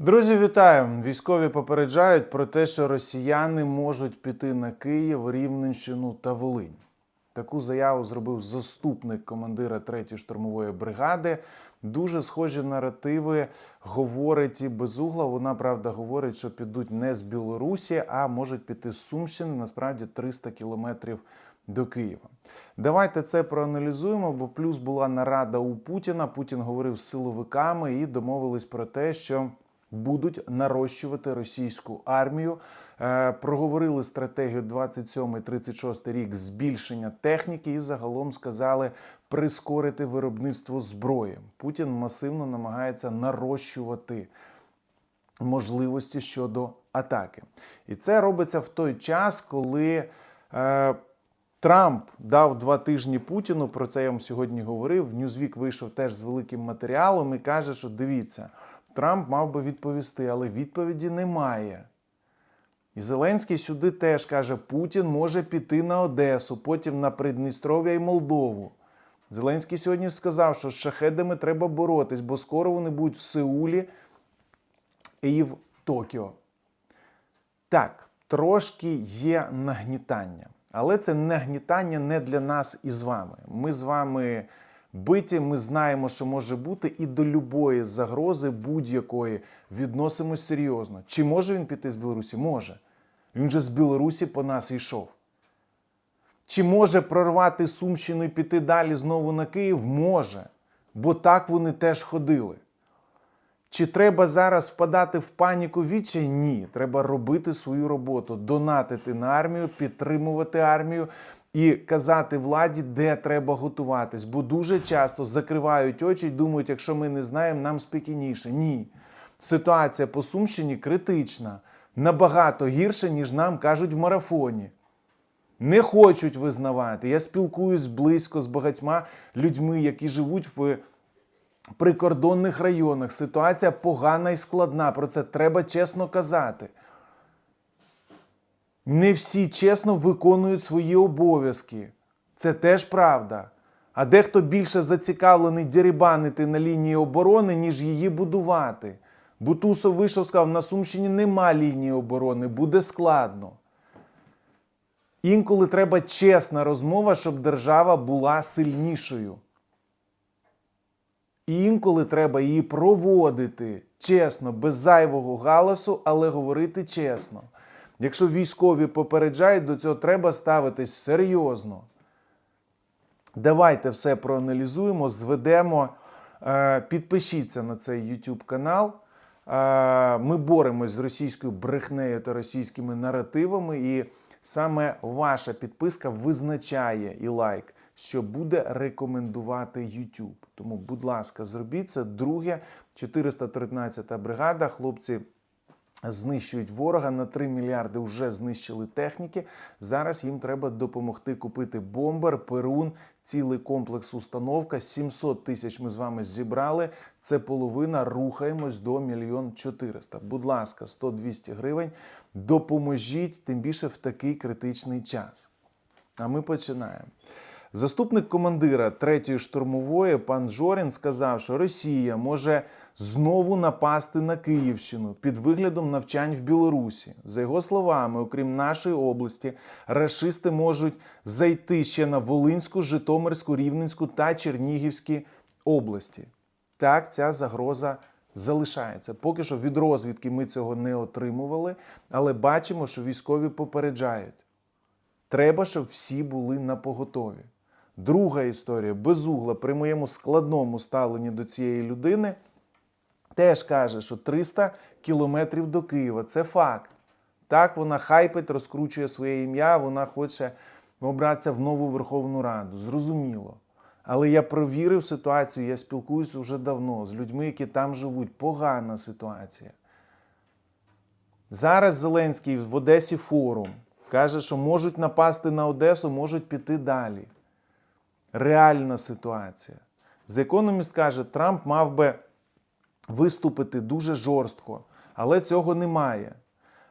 Друзі, вітаю! Військові попереджають про те, що росіяни можуть піти на Київ, Рівненщину та Волинь. Таку заяву зробив заступник командира 3-ї штурмової бригади. Дуже схожі наративи говорить і Безугла. Вона правда говорить, що підуть не з Білорусі, а можуть піти з Сумщини. Насправді 300 кілометрів до Києва. Давайте це проаналізуємо, бо плюс була нарада у Путіна. Путін говорив з силовиками і домовились про те, що будуть нарощувати російську армію. Е, проговорили стратегію 27-36 рік збільшення техніки і загалом сказали прискорити виробництво зброї. Путін масивно намагається нарощувати можливості щодо атаки. І це робиться в той час, коли е, Трамп дав два тижні Путіну. Про це я вам сьогодні говорив. Ньюзвік вийшов теж з великим матеріалом і каже, що дивіться, Трамп мав би відповісти, але відповіді немає. І Зеленський сюди теж каже, Путін може піти на Одесу, потім на Придністров'я і Молдову. Зеленський сьогодні сказав, що з шахедами треба боротись, бо скоро вони будуть в Сеулі і в Токіо. Так, трошки є нагнітання. Але це нагнітання не для нас і з вами. Ми з вами биті, ми знаємо, що може бути, і до любої загрози будь-якої відносимось серйозно. Чи може він піти з Білорусі? Може. Він же з Білорусі по нас йшов. Чи може прорвати Сумщину і піти далі знову на Київ? Може. Бо так вони теж ходили. Чи треба зараз впадати в паніку відчай? Ні. Треба робити свою роботу, донатити на армію, підтримувати армію і казати владі, де треба готуватись. Бо дуже часто закривають очі і думають, якщо ми не знаємо, нам спокійніше. Ні. Ситуація по Сумщині критична, набагато гірша, ніж нам кажуть в марафоні. Не хочуть визнавати. Я спілкуюсь близько з багатьма людьми, які живуть в прикордонних районах. Ситуація погана і складна. Про це треба чесно казати. Не всі чесно виконують свої обов'язки. Це теж правда. А дехто більше зацікавлений дірібанити на лінії оборони, ніж її будувати. Бутусов вийшов сказав, на Сумщині нема лінії оборони, буде складно. Інколи треба чесна розмова, щоб держава була сильнішою. І інколи треба її проводити чесно, без зайвого галасу, але говорити чесно. Якщо військові попереджають, до цього треба ставитись серйозно. Давайте все проаналізуємо, зведемо. Е, Підпишіться на цей YouTube канал. Е, Ми боремось з російською брехнею та російськими наративами, і саме ваша підписка визначає і лайк, що буде рекомендувати YouTube. Тому, будь ласка, зробіть це. Друге, 413 бригада. Хлопці знищують ворога на 3 мільярди. Вже знищили техніки. Зараз їм треба допомогти купити бомбер, перун, цілий комплекс установка. 700 тисяч ми з вами зібрали. Це половина. Рухаємось до мільйон 400. Будь ласка, 100-200 гривень. Допоможіть, тим більше в такий критичний час. А ми починаємо. Заступник командира 3-ї штурмової пан Жорін сказав, що Росія може знову напасти на Київщину під виглядом навчань в Білорусі. За його словами, окрім нашої області, рашисти можуть зайти ще на Волинську, Житомирську, Рівненську та Чернігівські області. Так, ця загроза залишається. Поки що від розвідки ми цього не отримували, але бачимо, що військові попереджають. Треба, щоб всі були на поготові. Друга історія безугла при моєму складному ставленні до цієї людини теж каже, що 300 кілометрів до Києва це факт. Так, вона хайпить, розкручує своє ім'я, вона хоче обратися в нову Верховну Раду. Зрозуміло. Але я провірив ситуацію, я спілкуюся вже давно з людьми, які там живуть. Погана ситуація. Зараз Зеленський в Одесі форум каже, що можуть напасти на Одесу, можуть піти далі. Реальна ситуація. The Economist каже, Трамп мав би виступити дуже жорстко, але цього немає.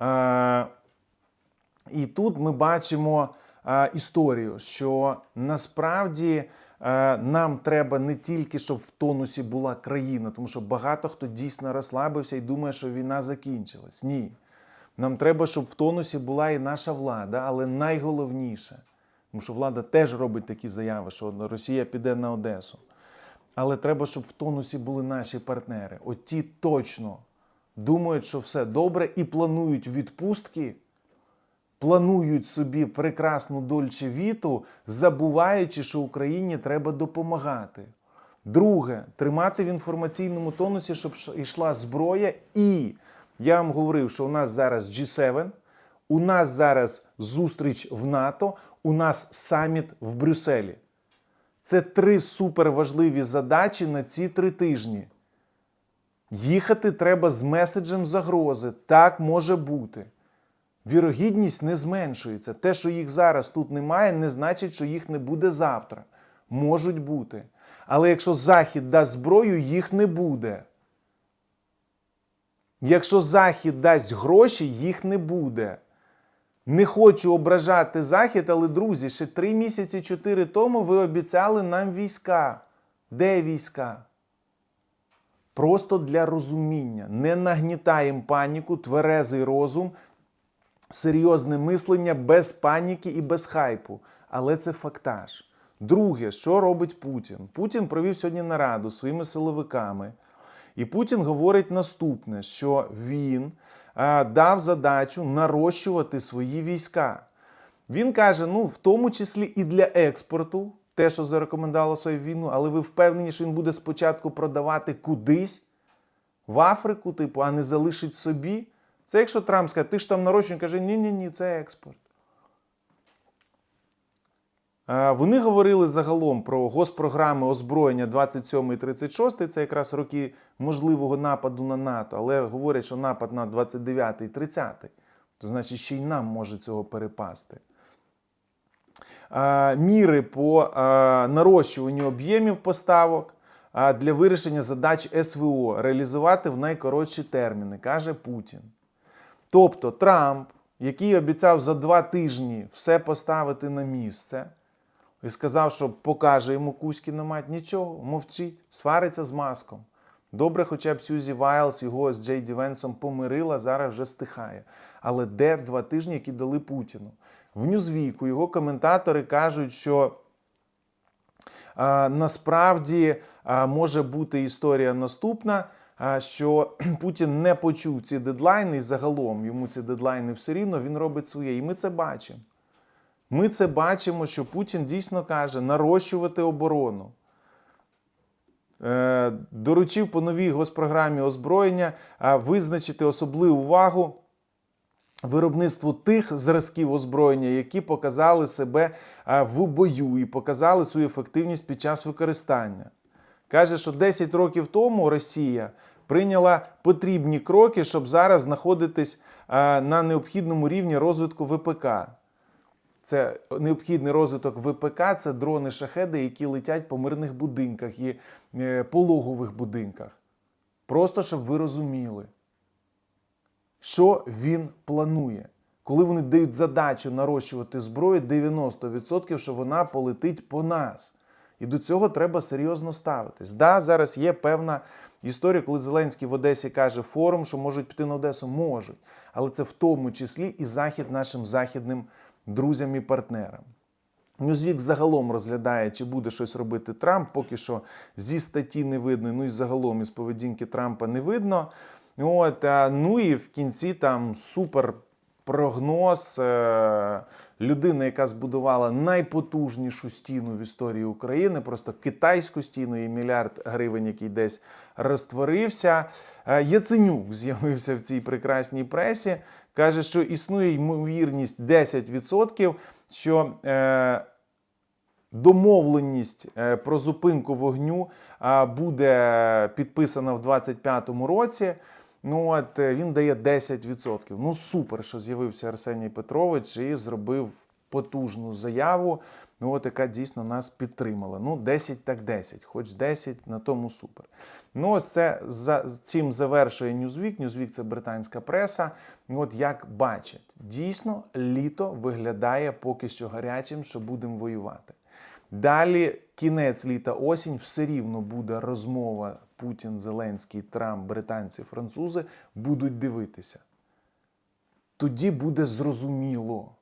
Е, і тут ми бачимо е, історію, що насправді е, нам треба не тільки, щоб в тонусі була країна, тому що багато хто дійсно розслабився і думає, що війна закінчилась. Ні. Нам треба, щоб в тонусі була і наша влада, але найголовніше, тому що влада теж робить такі заяви, що Росія піде на Одесу. Але треба, щоб в тонусі були наші партнери. От ті точно думають, що все добре, і планують відпустки, планують собі прекрасну дольче віту, забуваючи, що Україні треба допомагати. Друге, тримати в інформаційному тонусі, щоб йшла зброя. І я вам говорив, що у нас зараз G7, у нас зараз зустріч в НАТО, у нас саміт в Брюсселі. Це три суперважливі задачі на ці три тижні. Їхати треба з меседжем загрози. Так може бути. Вірогідність не зменшується. Те, що їх зараз тут немає, не значить, що їх не буде завтра. Можуть бути. Але якщо Захід дасть зброю, їх не буде. Якщо Захід дасть гроші, їх не буде. Не хочу ображати Захід, але друзі, ще три місяці, чотири тому ви обіцяли нам війська. Де війська? Просто для розуміння. Не нагнітаємо паніку, тверезий розум, серйозне мислення без паніки і без хайпу. Але це фактаж. Друге, що робить Путін? Путін провів сьогодні нараду своїми силовиками. І Путін говорить наступне: що він дав задачу нарощувати свої війська. Він каже: ну, в тому числі і для експорту, те, що зарекомендувало свою війну, але ви впевнені, що він буде спочатку продавати кудись в Африку, типу, а не залишить собі. Це якщо Трамп скаже, ти ж там нарощуєш, каже, ні-ні ні, це експорт. Е, Вони говорили загалом про госпрограми озброєння 27 і 36, це якраз роки можливого нападу на НАТО, але говорять, що напад на 29 і 30, то значить ще й нам може цього перепасти. Е, Міри по е, нарощуванню об'ємів поставок для вирішення задач СВО реалізувати в найкоротші терміни, каже Путін. Тобто Трамп, який обіцяв за два тижні все поставити на місце, і сказав, що покаже йому Кузькіна мать, нічого, мовчить, свариться з маском. Добре, хоча б Сюзі Вайлз його з Джей Ді Венсом помирила, зараз вже стихає. Але де два тижні, які дали Путіну? В Ньюзвіку його коментатори кажуть, що а, насправді а, може бути історія наступна, що Путін не почув ці дедлайни, і загалом йому ці дедлайни все рівно, він робить своє. І ми це бачимо. Ми це бачимо, що Путін дійсно каже нарощувати оборону. Е, Доручив по новій госпрограмі озброєння визначити особливу увагу виробництву тих зразків озброєння, які показали себе в бою і показали свою ефективність під час використання. Каже, що 10 років тому Росія прийняла потрібні кроки, щоб зараз знаходитись на необхідному рівні розвитку ВПК. Це необхідний розвиток ВПК, це дрони шахеди, які летять по мирних будинках і е, пологових будинках. Просто щоб ви розуміли, що він планує. Коли вони дають задачу нарощувати зброю, 90% що вона полетить по нас. І до цього треба серйозно ставитись. Да, зараз є певна історія, коли Зеленський в Одесі каже форум, що можуть піти на Одесу, можуть. Але це в тому числі і захід нашим західним друзям і партнерам. Ньюзвік загалом розглядає, чи буде щось робити Трамп. Поки що зі статті не видно, ну і загалом із поведінки Трампа не видно. От, ну і в кінці там супер прогноз. Е- людина, яка збудувала найпотужнішу стіну в історії України, просто китайську стіну і мільярд гривень, який десь розтворився. Е, Яценюк з'явився в цій прекрасній пресі. Каже, що існує ймовірність 10%, що е, домовленість про зупинку вогню буде підписана в 2025 році. Ну от е, він дає 10%. Ну супер, що з'явився Арсеній Петрович і зробив потужну заяву. Ну, от яка дійсно нас підтримала. Ну, 10 так 10, хоч 10, на тому супер. Ну, ось це за цим завершує Newsweek. Newsweek – це британська преса. Ну, От як бачать, дійсно літо виглядає поки що гарячим, що будемо воювати. Далі кінець літа осінь все рівно буде розмова Путін, Зеленський, Трамп, британці, французи будуть дивитися. Тоді буде зрозуміло,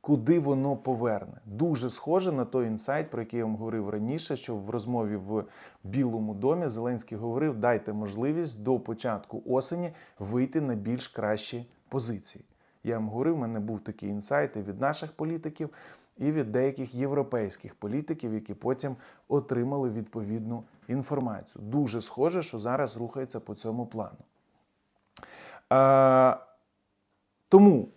куди воно поверне. Дуже схоже на той інсайт, про який я вам говорив раніше, що в розмові в Білому домі Зеленський говорив: дайте можливість до початку осені вийти на більш кращі позиції. Я вам говорив, в мене був такий інсайт і від наших політиків, і від деяких європейських політиків, які потім отримали відповідну інформацію. Дуже схоже, що зараз рухається по цьому плану. А, тому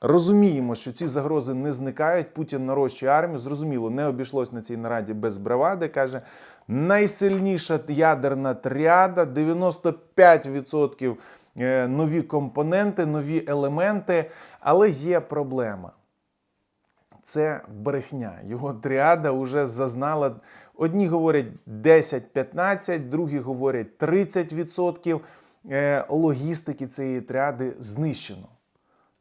розуміємо, що ці загрози не зникають. Путін нарощує армію. Зрозуміло, не обійшлось на цій нараді без бравади. Каже, найсильніша ядерна тріада, 95% е, нові компоненти, нові елементи. Але є проблема. Це брехня. Його тріада вже зазнала. Одні говорять 10-15, другі говорять 30% е, логістики цієї тріади знищено.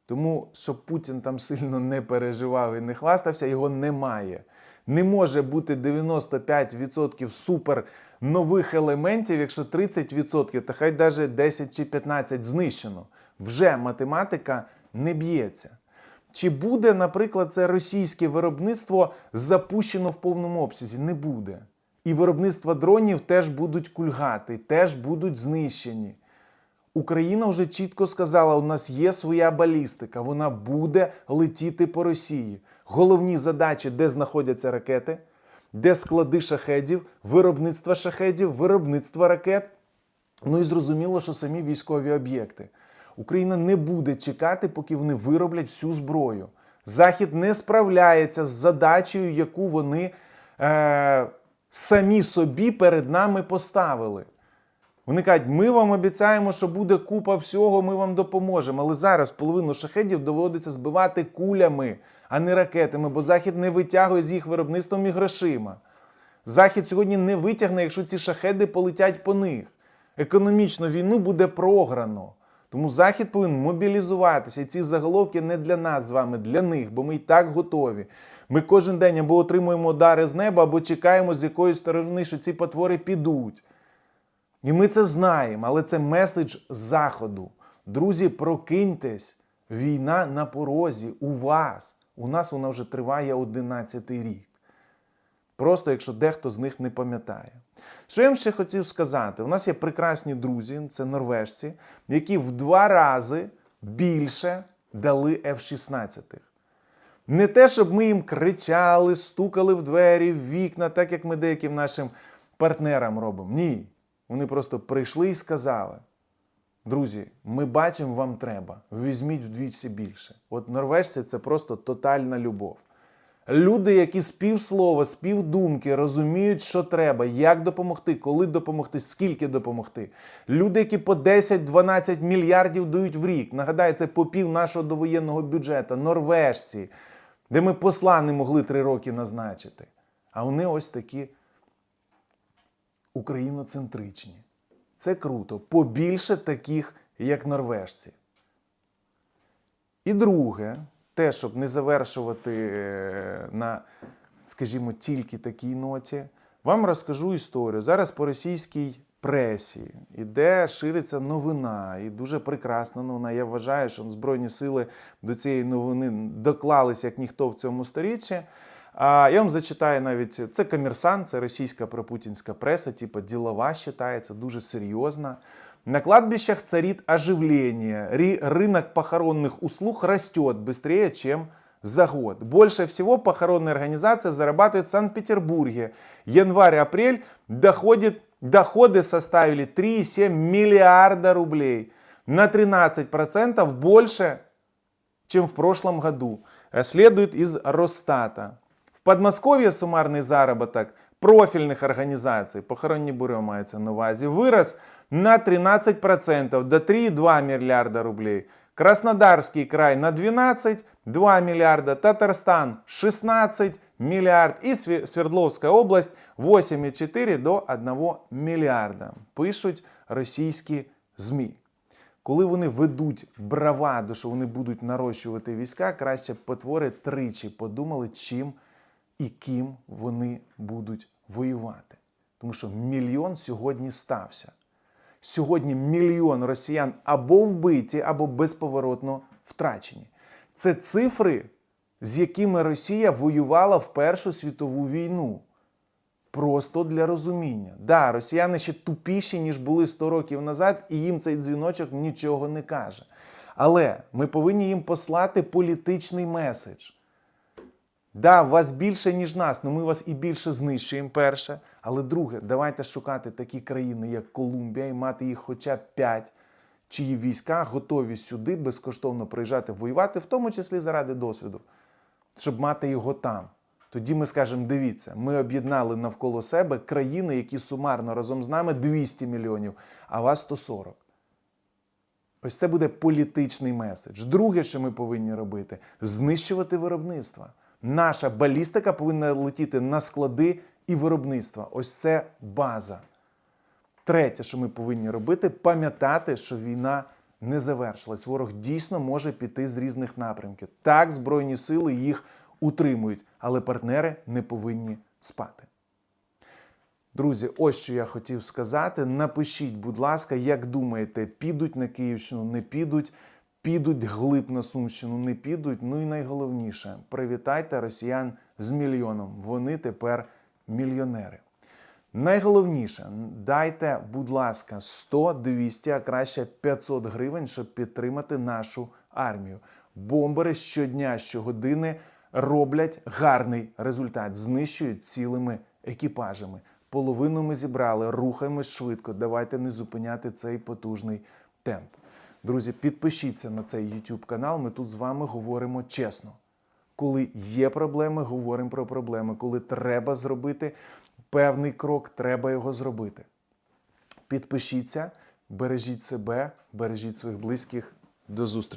Тому, щоб Путін там сильно не переживав і не хвастався, його немає. Не може бути 95% супер нових елементів, якщо 30%, та хай навіть 10 чи 15 знищено. Вже математика не б'ється. Чи буде, наприклад, це російське виробництво запущено в повному обсязі? Не буде. І виробництва дронів теж будуть кульгати, теж будуть знищені. Україна вже чітко сказала: у нас є своя балістика, вона буде летіти по Росії. Головні задачі, де знаходяться ракети, де склади шахедів, виробництво шахедів, виробництво ракет. Ну і зрозуміло, що самі військові об'єкти. Україна не буде чекати, поки вони вироблять всю зброю. Захід не справляється з задачею, яку вони е, самі собі перед нами поставили. Вони кажуть, ми вам обіцяємо, що буде купа всього, ми вам допоможемо. Але зараз половину шахедів доводиться збивати кулями, а не ракетами, бо Захід не витягує з їх виробництвом і грошима. Захід сьогодні не витягне, якщо ці шахеди полетять по них. Економічно війну буде програно. Тому Захід повинен мобілізуватися. Ці заголовки не для нас з вами, для них, бо ми і так готові. Ми кожен день або отримуємо удари з неба, або чекаємо з якоїсь сторони, що ці потвори підуть. І ми це знаємо, але це меседж Заходу. Друзі, прокиньтесь, війна на порозі у вас. У нас вона вже триває 11 рік. Просто якщо дехто з них не пам'ятає. Що я вам ще хотів сказати? У нас є прекрасні друзі, це норвежці, які в два рази більше дали F-16. Не те, щоб ми їм кричали, стукали в двері, в вікна, так як ми деяким нашим партнерам робимо. Ні. Вони просто прийшли і сказали: друзі, ми бачимо, вам треба. Візьміть вдвічі більше. От норвежці це просто тотальна любов. Люди, які з півслова, з півдумки розуміють, що треба, як допомогти, коли допомогти, скільки допомогти. Люди, які по 10-12 мільярдів дають в рік. Нагадаю, це по пів нашого довоєнного бюджету, норвежці, де ми посла не могли три роки назначити. А вони ось такі україноцентричні. Це круто. Побільше таких, як норвежці. І друге, те, щоб не завершувати е, на, скажімо, тільки такій ноті, вам розкажу історію. Зараз по російській пресі іде, шириться новина, і дуже прекрасна новина. Я вважаю, що Збройні сили до цієї новини доклалися як ніхто в цьому сторіччі. А я вам зачитаю навіть це комерсант, це російська пропутінська преса, типу ділова вважається, дуже серйозна. На кладбищах царит оживление. Ри- Рынок похоронных услуг растет быстрее, чем за год. Больше всего похоронные организации зарабатывают в Санкт-Петербурге. Январь-апрель доходит, доходы составили 3,7 миллиарда рублей. На 13% больше, чем в прошлом году. Следует из Росстата. В Подмосковье суммарный заработок профильных организаций, похоронні бюро мається на увазі, вирос на 13% до 3,2 миллиарда рублей. Краснодарский край на 12, 2 миллиарда, Татарстан 16 миллиард и Све- Свердловская область 8,4 до 1 миллиарда. Пишуть російські ЗМІ. Коли вони ведуть браваду, що вони будуть нарощувати війська, краще потвори тричі подумали, чим і ким вони будуть воювати. Тому що мільйон сьогодні стався. Сьогодні мільйон росіян або вбиті, або безповоротно втрачені. Це цифри, з якими Росія воювала в Першу світову війну. Просто для розуміння. Да, росіяни ще тупіші, ніж були 100 років назад, і їм цей дзвіночок нічого не каже. Але ми повинні їм послати політичний меседж. Да, вас більше, ніж нас, але ми вас і більше знищуємо перше. Але друге, давайте шукати такі країни, як Колумбія, і мати їх хоча б 5, чиї війська готові сюди безкоштовно приїжджати воювати, в тому числі заради досвіду, щоб мати його там. Тоді ми скажемо: дивіться, ми об'єднали навколо себе країни, які сумарно разом з нами 200 мільйонів, а вас 140. Ось це буде політичний меседж. Друге, що ми повинні робити, знищувати виробництва. Наша балістика повинна летіти на склади і виробництва. Ось це база. Третє, що ми повинні робити, пам'ятати, що війна не завершилась. Ворог дійсно може піти з різних напрямків. Так, Збройні сили їх утримують, але партнери не повинні спати. Друзі, ось що я хотів сказати. Напишіть, будь ласка, як думаєте, підуть на Київщину, не підуть, підуть глиб на Сумщину, не підуть. Ну і найголовніше, привітайте росіян з мільйоном. Вони тепер мільйонери. Найголовніше, дайте, будь ласка, 100, 200, а краще 500 гривень, щоб підтримати нашу армію. Бомбери щодня, щогодини роблять гарний результат, знищують цілими екіпажами. Половину ми зібрали, рухаємось швидко. Давайте не зупиняти цей потужний темп. Друзі, підпишіться на цей YouTube канал. Ми тут з вами говоримо чесно. Коли є проблеми, говоримо про проблеми. Коли треба зробити певний крок, треба його зробити. Підпишіться, бережіть себе, бережіть своїх близьких. До зустрічі!